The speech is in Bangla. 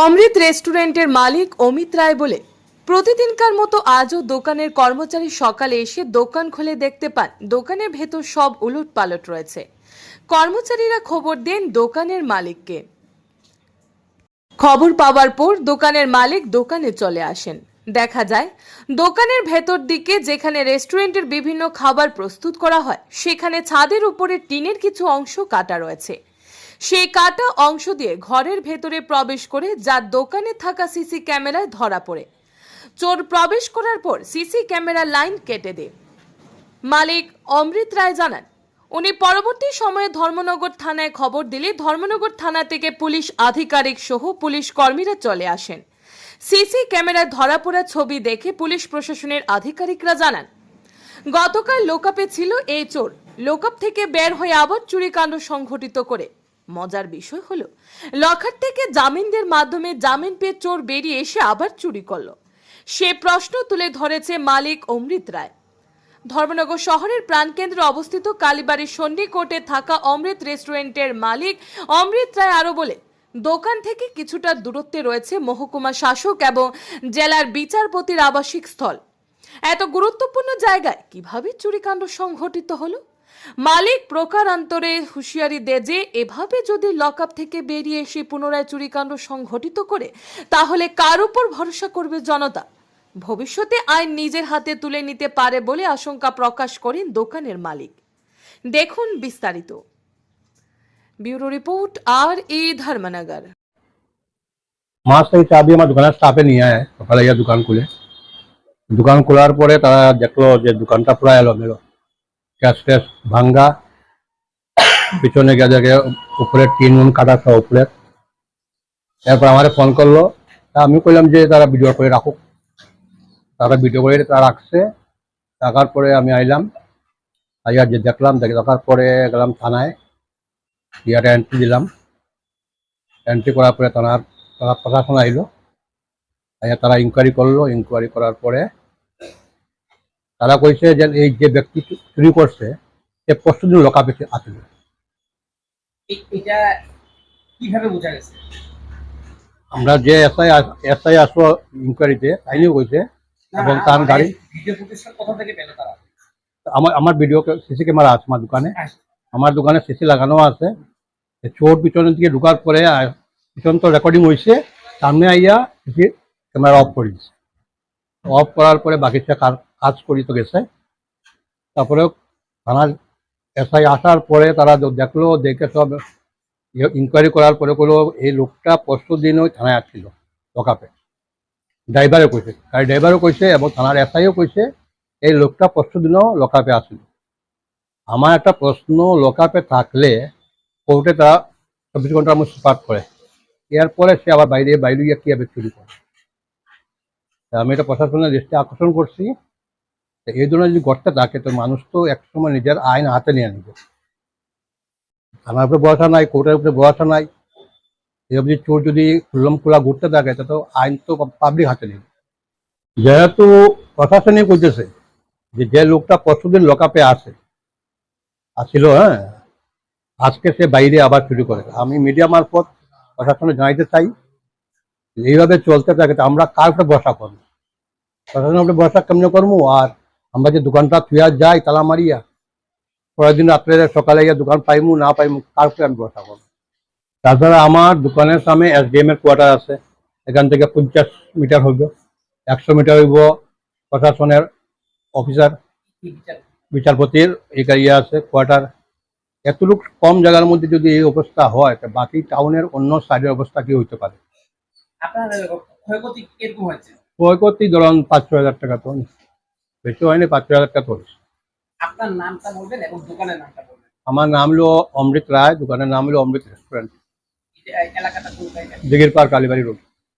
অমৃত রেস্টুরেন্টের মালিক অমিত রায় বলে, প্রতিদিনকার মতো আজও দোকানের কর্মচারী সকালে এসে দোকান খুলে দেখতে পান। দোকানের ভেতর সব উলট পালট রয়েছে। কর্মচারীরা খবর দেন দোকানের মালিককে। খবর পাওয়ার পর দোকানের মালিক দোকানে চলে আসেন। দেখা যায়, দোকানের ভেতর দিকে যেখানে রেস্টুরেন্টের বিভিন্ন খাবার প্রস্তুত করা হয়, সেখানে ছাদের উপরে টিনের কিছু অংশ কাটা রয়েছে। সেই কাটা অংশ দিয়ে ঘরের ভেতরে প্রবেশ করে যা দোকানে থাকা সিসি ক্যামেরায় ধরা পড়ে। চোর প্রবেশ করার পর সিসি ক্যামেরা লাইন কেটে দেয়। মালিক অমৃত রায় জানান, উনি পরবর্তী সময়ে ধর্মনগর থানায় খবর দিলে ধর্মনগর থানা থেকে পুলিশ আধিকারিক সহ পুলিশ কর্মীরা চলে আসেন। সিসি ক্যামেরায় ধরা পড়া ছবি দেখে পুলিশ প্রশাসনের আধিকারিকরা জানান, গতকাল লোকাপে ছিল এই চোর। লোকাপ থেকে বের হয়ে আবার চুরিকাণ্ড সংঘটিত করে। মজার বিষয় হলো লকার থেকে জামিনদের মাধ্যমে জামিন পেয়ে চোর বেরিয়ে এসে আবার চুরি করল। সে প্রশ্ন তুলে ধরেছে মালিক অমৃত রায়। ধর্মনগর শহরের প্রাণকেন্দ্রে অবস্থিত কালীবাড়ির সন্নিকোটে থাকা অমৃত রেস্টুরেন্টের মালিক অমৃত রায় আরও বলে, দোকান থেকে কিছুটা দূরত্বে রয়েছে মহকুমা শাসক এবং জেলার বিচারপতির আবাসিক স্থল। এত গুরুত্বপূর্ণ জায়গায় কীভাবে চুরিকাণ্ড সংঘটিত হলো? মালিক প্রকারান্তরে হুঁশিয়ারি দেয় যে, এভাবে যদি লকআপ থেকে বেরিয়ে এসে পুনরায় চুরিকাণ্ড সংঘটিত করে, তাহলে কার উপর ভরসা করবে জনতা? ভবিষ্যতে আইন নিজের হাতে তুলে নিতে পারে বলে আশঙ্কা প্রকাশ করেন দোকানের মালিক। দেখুন বিস্তারিত। ব্যুরো রিপোর্ট, আর এ ধর্মনগর। মাস থেকে চাবি আমার দোকানের স্টাফে নিয়ে আয় সকালে দোকান খুলে। দোকান খোলার পরে তারা দেখল যে দোকানটা পুরো এলোমেলো। ক্যাশ ট্যাশ ভাঙ্গা, পিছনে গেছে উপরে টিন উন কাটা সব উপরে এরপর আমার ফোন করল, তা আমি কইলাম যে তারা ভিডিও করে রাখুক। তারা ভিডিও করে তারা রাখছে, রাখার পরে আমি আইলাম। আইয়া যে দেখলাম, দেখে দেখার পরে গেলাম থানায়। ইয়ারে এন্ট্রি দিলাম। এন্ট্রি করার পরে থানার তারা প্রশাসন আইলো। আইয়া তারা ইনকোয়ারি করল। ইনকোয়ারি করার পরে তারা কইছে যে এই যে ব্যক্তি চুরি করছে সে দিন লোকাপে আসিল এ- এটা কীভাবে বোঝা গেছে? আমরা যে এসআই এসআই আসলো ইনকোয়ারিতে তাইনিও কইছে এবং তার গাড়ি কোথা থেকে পেল তারা? আমার আমার ভিডিও সিসি ক্যামেরা আছে আমার দোকানে। আচ্ছা, আমার দোকানে সিসি লাগানো আছে। চোর পিছনের দিকে ঢুকার পরে পিছন তো রেকর্ডিং হয়েছে সামনে আইয়া সিসি ক্যামেরা অফ করে দিছে। অফ করার পরে বাকিটা কাজ- করি তো গেছে। তারপরে থানার এসআই আসার পরে তারা দেখল, দেখে সব ইনকোয়ারি করার পরে কোনো এই লোকটা পরশু দিন ওই থানায় আসছিল লোকাপে ড্রাইভারে কইছে, গাড়ি ড্রাইভারও কইছে এবং থানার এসআইও কইছে, এই লোকটা পরশু দিনও লোকাপে আসছিল আমার একটা প্রশ্ন লোকাপে থাকলে কোর্টে তারা চব্বিশ ঘণ্টার মধ্যে সুপার করে। এরপরে সে আবার বাইরে বাইরে গিয়ে কীভাবে চুরি করে? আমি এটা প্রশাসনের দৃষ্টি আকর্ষণ করছি। এই ধরনের যদি ঘটতে থাকে, তো মানুষ তো একসময় নিজের আইন হাতে নিয়ে নিবে। থানার উপরে ভরসা নাই, কোর্টের উপরে ভরসা নাই। এরকম যদি চোর যদি খুল্লম খোলা ঘুরতে থাকে, তা আইন তো পাবলিক হাতে নেই যেহেতু প্রশাসনিক করতেছে যে যে লোকটা পরশুদিন লকাপে আসে আসছিল হ্যাঁ আজকে সে বাইরে আবার চুরি করে। আমি মিডিয়া মারফত প্রশাসনে জানাইতে চাই। এইভাবে চলতে থাকে আমরা কার উপরে ভরসা করব? প্রশাসনের উপরে ভরসা কেমনে করব? আর আমরা যে দোকানটা থুয়া যাই তালা মারিয়া পরের দিন রাত্রে সকালে গিয়ে দোকান পাইমু, না পাইমু, কার উপরে আমি ভরসা করব? তাছাড়া আমার দোকানের সামনে এসডিএম এর কোয়ার্টার আছে। এখান থেকে পঞ্চাশ মিটার হইব একশো মিটার হইব প্রশাসনের অফিসার, বিচারপতির ইয়ে আছে, কোয়ার্টার। এতটুক কম জায়গার মধ্যে যদি এই অবস্থা হয় বাকি টাউনের অন্য সাইডের অবস্থা কি হইতে পারে? আপনার ক্ষয়ক্ষতি কীরকম হয়েছে? ক্ষয়ক্ষতি ধরুন পাঁচ ছ হাজার টাকা তো বেশি হয়নি পাঁচ ছ হাজার টাকা তো আপনার নামটা বলবেন এবং দোকানের নামটা বলবেন। আমার নাম হলো অমৃত রায় দোকানের নাম হলো অমৃত রেস্টুরেন্ট এলাকাটা দিঘির পার কালীবাড়ি রোড